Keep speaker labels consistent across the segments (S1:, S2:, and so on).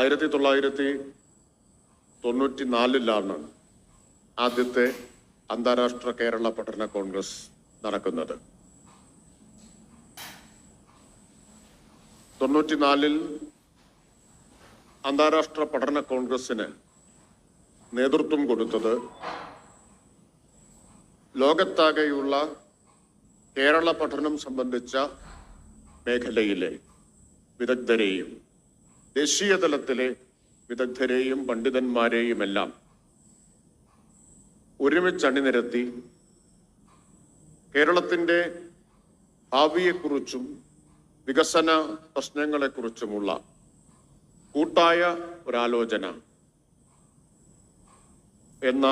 S1: ആയിരത്തി തൊള്ളായിരത്തി തൊണ്ണൂറ്റി നാലിലാണ് ആദ്യത്തെ അന്താരാഷ്ട്ര കേരള പഠന കോൺഗ്രസ് നടക്കുന്നത്. തൊണ്ണൂറ്റിനാലിൽ അന്താരാഷ്ട്ര പഠന കോൺഗ്രസിന് നേതൃത്വം കൊടുത്തത് ലോകത്താകെയുള്ള കേരള പഠനം സംബന്ധിച്ച മേഖലയിലെ വിദഗ്ധരെയും ദേശീയ തലത്തിലെ വിദഗ്ധരെയും പണ്ഡിതന്മാരെയും എല്ലാം ഒരുമിച്ച് അണിനിരത്തി കേരളത്തിന്റെ ഭാവിയെക്കുറിച്ചും വികസന പ്രശ്നങ്ങളെക്കുറിച്ചുമുള്ള കൂട്ടായ ഒരാലോചന എന്ന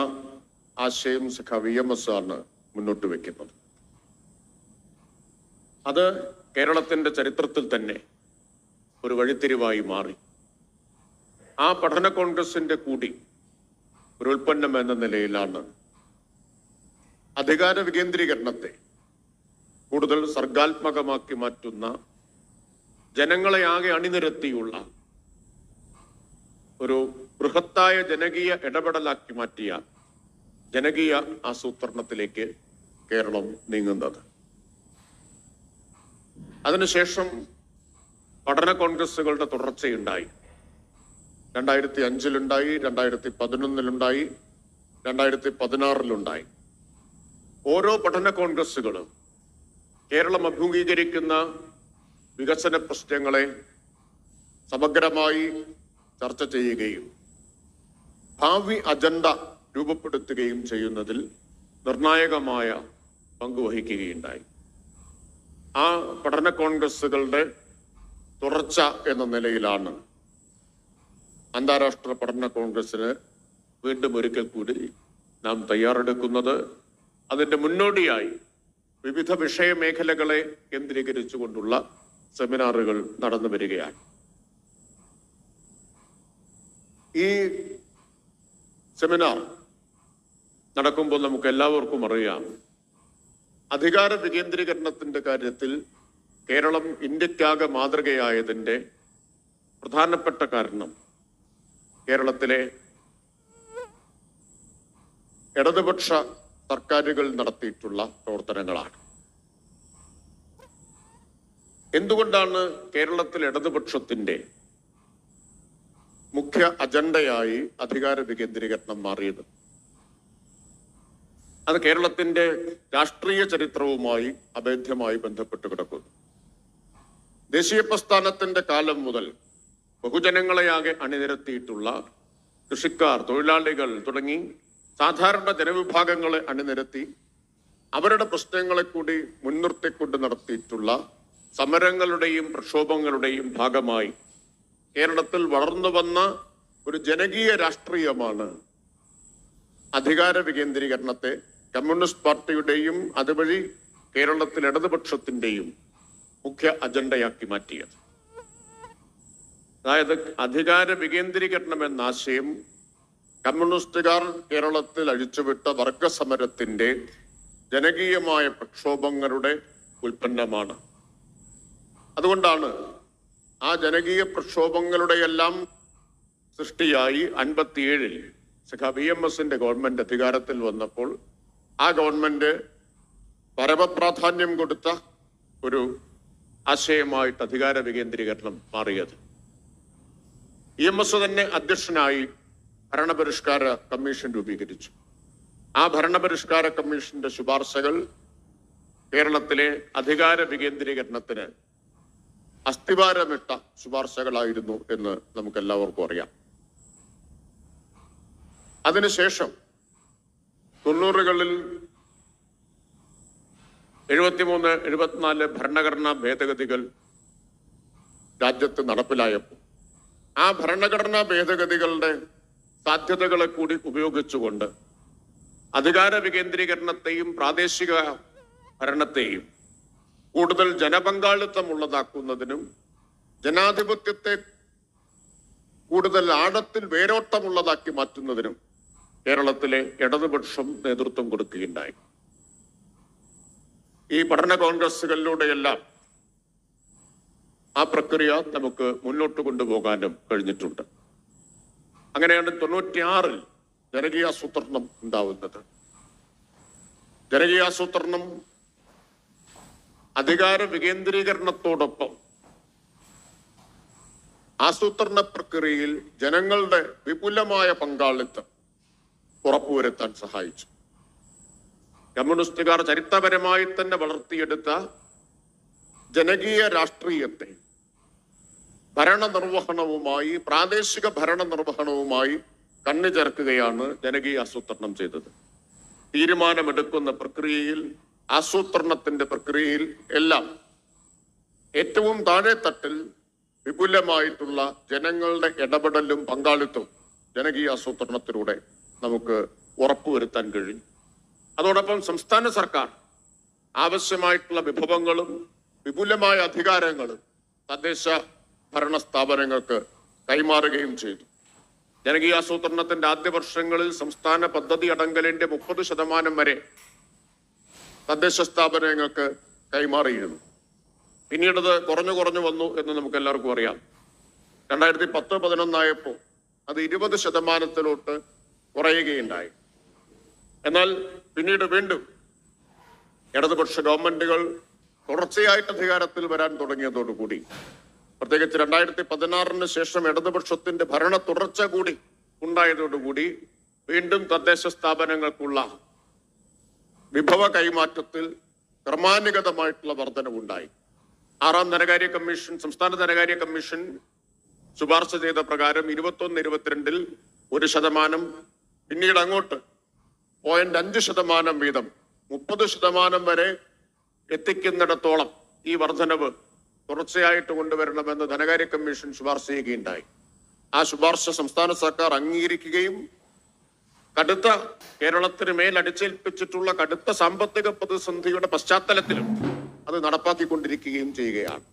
S1: ആശയം സഖ വി എം എസ് ആണ് മുന്നോട്ട് വയ്ക്കുന്നത്. അത് കേരളത്തിന്റെ ചരിത്രത്തിൽ തന്നെ ഒരു വഴിത്തിരിവായി മാറി. ആ പഠന കോൺഗ്രസിന്റെ കൂടി ഒരു ഉൽപ്പന്നം എന്ന നിലയിലാണ് അധികാര വികേന്ദ്രീകരണത്തെ കൂടുതൽ സർഗാത്മകമാക്കി മാറ്റുന്ന ജനങ്ങളെ ആകെ അണിനിരത്തിയുള്ള ഒരു ബൃഹത്തായ ജനകീയ ഇടപെടലാക്കി മാറ്റിയ ജനകീയ ആസൂത്രണത്തിലേക്ക് കേരളം നീങ്ങുന്നത്. അതിനുശേഷം പഠന കോൺഗ്രസുകളുടെ തുടർച്ചയുണ്ടായി. രണ്ടായിരത്തി അഞ്ചിലുണ്ടായി രണ്ടായിരത്തി പതിനൊന്നിലുണ്ടായി രണ്ടായിരത്തി പതിനാറിലുണ്ടായി ഓരോ പഠന കോൺഗ്രസുകളും കേരളം അഭിമുഖീകരിക്കുന്ന വികസന പ്രശ്നങ്ങളെ സമഗ്രമായി ചർച്ച ചെയ്യുകയും ഭാവി അജണ്ട രൂപപ്പെടുത്തുകയും ചെയ്യുന്നതിൽ നിർണായകമായ പങ്കുവഹിക്കുകയുണ്ടായി ആ പഠന കോൺഗ്രസുകളുടെ തുടർച്ച എന്ന നിലയിലാണ് അന്താരാഷ്ട്ര പഠന കോൺഗ്രസിന് വീണ്ടും ഒരിക്കൽ കൂടി നാം തയ്യാറെടുക്കുന്നത്. അതിന്റെ മുന്നോടിയായി വിവിധ വിഷയ വിഷയമേഖലകളെ കേന്ദ്രീകരിച്ചുകൊണ്ടുള്ള സെമിനാറുകൾ നടന്നു വരികയാണ്. ഈ സെമിനാർ നടക്കുമ്പോൾ നമുക്ക് എല്ലാവർക്കും അറിയാം അധികാര വികേന്ദ്രീകരണത്തിന്റെ കാര്യത്തിൽ കേരളം ഇന്ത്യക്കാകെ മാതൃകയായതിന്റെ പ്രധാനപ്പെട്ട കാരണം കേരളത്തിലെ ഇടതുപക്ഷ സർക്കാരുകൾ നടത്തിയിട്ടുള്ള പ്രവർത്തനങ്ങളാണ്. എന്തുകൊണ്ടാണ് കേരളത്തിൽ ഇടതുപക്ഷത്തിന്റെ മുഖ്യ അജണ്ടയായി അധികാര വികേന്ദ്രീകരണം മാറിയത്? അത് കേരളത്തിന്റെ രാഷ്ട്രീയ ചരിത്രവുമായി അഭേദ്യമായി ബന്ധപ്പെട്ട് കിടക്കുന്നു. ദേശീയ പ്രസ്ഥാനത്തിന്റെ കാലം മുതൽ ബഹുജനങ്ങളെയാകെ അണിനിരത്തിയിട്ടുള്ള കൃഷിക്കാർ തൊഴിലാളികൾ തുടങ്ങി സാധാരണ ജനവിഭാഗങ്ങളെ അണിനിരത്തി അവരുടെ പ്രശ്നങ്ങളെ കൂടി മുൻനിർത്തിക്കൊണ്ട് നടത്തിയിട്ടുള്ള സമരങ്ങളുടെയും പ്രക്ഷോഭങ്ങളുടെയും ഭാഗമായി കേരളത്തിൽ വളർന്നു വന്ന ഒരു ജനകീയ രാഷ്ട്രീയമാണ് അധികാര വികേന്ദ്രീകരണത്തെ കമ്മ്യൂണിസ്റ്റ് പാർട്ടിയുടെയും അതുവഴി കേരളത്തിൽ ഇടതുപക്ഷത്തിന്റെയും മുഖ്യ അജണ്ടയാക്കി മാറ്റിയത്. അതായത് അധികാര വികേന്ദ്രീകരണം എന്ന ആശയം കമ്മ്യൂണിസ്റ്റുകാർ കേരളത്തിൽ അഴിച്ചുവിട്ട വർഗസമരത്തിന്റെ ജനകീയമായ പ്രക്ഷോഭങ്ങളുടെ ഉൽപ്പന്നമാണ്. അതുകൊണ്ടാണ് ആ ജനകീയ പ്രക്ഷോഭങ്ങളുടെയെല്ലാം സൃഷ്ടിയായി അൻപത്തിയേഴിൽ സഖ വി എം എസിന്റെ ഗവൺമെന്റ് അധികാരത്തിൽ വന്നപ്പോൾ ആ ഗവൺമെന്റ് പരമപ്രാധാന്യം കൊടുത്ത ഒരു ആശയമായിട്ട് അധികാര വികേന്ദ്രീകരണം മാറിയത്. ഇ എം എസ് തന്നെ അധ്യക്ഷനായി ഭരണപരിഷ്കാര കമ്മീഷൻ രൂപീകരിച്ചു. ആ ഭരണപരിഷ്കാര കമ്മീഷന്റെ ശുപാർശകൾ കേരളത്തിലെ അധികാര വികേന്ദ്രീകരണത്തിന് അസ്ഥിവാരമിട്ട ശുപാർശകളായിരുന്നു എന്ന് നമുക്ക് എല്ലാവർക്കും അറിയാം. അതിനുശേഷം തൊണ്ണൂറുകളിൽ എഴുപത്തിമൂന്ന് എഴുപത്തിനാല് ഭരണഘടനാ ഭേദഗതികൾ രാജ്യത്ത് നടപ്പിലായപ്പോൾ. ആ ഭരണഘടനാ ഭേദഗതികളുടെ സാധ്യതകളെ കൂടി ഉപയോഗിച്ചുകൊണ്ട് അധികാര വികേന്ദ്രീകരണത്തെയും പ്രാദേശിക ഭരണത്തെയും കൂടുതൽ ജനപങ്കാളിത്തമുള്ളതാക്കുന്നതിനും ജനാധിപത്യത്തെ കൂടുതൽ ആഴത്തിൽ വേരോട്ടമുള്ളതാക്കി മാറ്റുന്നതിനും കേരളത്തിലെ ഇടതുപക്ഷം നേതൃത്വം കൊടുക്കുകയുണ്ടായി. ഈ പഠന കോൺഗ്രസുകളിലൂടെയെല്ലാം ആ പ്രക്രിയ നമുക്ക് മുന്നോട്ട് കൊണ്ടുപോകാനും കഴിഞ്ഞിട്ടുണ്ട്. അങ്ങനെയാണ് തൊണ്ണൂറ്റിയാറിൽ ജനകീയാസൂത്രണം ഉണ്ടാവുന്നത്. ജനകീയാസൂത്രണം അധികാര വികേന്ദ്രീകരണത്തോടൊപ്പം ആസൂത്രണ പ്രക്രിയയിൽ ജനങ്ങളുടെ വിപുലമായ പങ്കാളിത്തം ഉറപ്പുവരുത്താൻ സഹായിച്ചു. കമ്മ്യൂണിസ്റ്റുകാർ ചരിത്രപരമായി തന്നെ വളർത്തിയെടുത്ത ജനകീയ രാഷ്ട്രീയത്തെ ഭരണനിർവഹണവുമായി പ്രാദേശിക ഭരണനിർവഹണവുമായി കണ്ണു ചേർക്കുകയാണ് ജനകീയ ആസൂത്രണം ചെയ്തത്. തീരുമാനമെടുക്കുന്ന പ്രക്രിയയിൽ ആസൂത്രണത്തിന്റെ പ്രക്രിയയിൽ എല്ലാം ഏറ്റവും താഴെ തട്ടിൽ വിപുലമായിട്ടുള്ള ജനങ്ങളുടെ ഇടപെടലും പങ്കാളിത്തവും ജനകീയ ആസൂത്രണത്തിലൂടെ നമുക്ക് ഉറപ്പുവരുത്താൻ കഴിയും. അതോടൊപ്പം സംസ്ഥാന സർക്കാർ ആവശ്യമായിട്ടുള്ള വിഭവങ്ങളും വിപുലമായ അധികാരങ്ങളും തദ്ദേശ ഭരണ സ്ഥാപനങ്ങൾക്ക് കൈമാറുകയും ചെയ്തു. ജനകീയ ആസൂത്രണത്തിന്റെ ആദ്യ വർഷങ്ങളിൽ സംസ്ഥാന പദ്ധതി അടങ്കലിന്റെ മുപ്പത് ശതമാനം വരെ തദ്ദേശ സ്ഥാപനങ്ങൾക്ക് കൈമാറിയിരുന്നു. പിന്നീടത് കുറഞ്ഞു കുറഞ്ഞു വന്നു എന്ന് നമുക്ക് എല്ലാവർക്കും അറിയാം. രണ്ടായിരത്തി പത്ത് പതിനൊന്നായപ്പോൾ അത് ഇരുപത് ശതമാനത്തിലോട്ട് കുറയുകയുണ്ടായി. എന്നാൽ പിന്നീട് വീണ്ടും ഇടതുപക്ഷ ഗവൺമെന്റുകൾ തുടർച്ചയായിട്ട് അധികാരത്തിൽ വരാൻ തുടങ്ങിയതോടുകൂടി പ്രത്യേകിച്ച് രണ്ടായിരത്തി പതിനാറിന് ശേഷം ഇടതുപക്ഷത്തിന്റെ ഭരണ തുടർച്ച കൂടി ഉണ്ടായതോടുകൂടി വീണ്ടും തദ്ദേശ സ്ഥാപനങ്ങൾക്കുള്ള വിഭവ കൈമാറ്റത്തിൽ ക്രമാനുഗതമായിട്ടുള്ള വർധനവുണ്ടായി. ആറാം ധനകാര്യ കമ്മീഷൻ സംസ്ഥാന ധനകാര്യ കമ്മീഷൻ ശുപാർശ ചെയ്ത പ്രകാരം ഇരുപത്തൊന്ന് ഇരുപത്തിരണ്ടിൽ ഒരു ശതമാനം. പിന്നീട് അങ്ങോട്ട് പോയിന്റ് അഞ്ച് ശതമാനം വീതം മുപ്പത് ശതമാനം വരെ എത്തിക്കുന്നിടത്തോളം ഈ വർധനവ് തുടർച്ചയായിട്ട് കൊണ്ടുവരണമെന്ന് ധനകാര്യ കമ്മീഷൻ ശുപാർശ ചെയ്യുകയുണ്ടായി. ആ ശുപാർശ സംസ്ഥാന സർക്കാർ അംഗീകരിക്കുകയും കടുത്ത കേരളത്തിന് മേൽ അടിച്ചേൽപ്പിച്ചിട്ടുള്ള കടുത്ത സാമ്പത്തിക പ്രതിസന്ധിയുടെ പശ്ചാത്തലത്തിലും അത് നടപ്പാക്കിക്കൊണ്ടിരിക്കുകയും ചെയ്യുകയാണ്.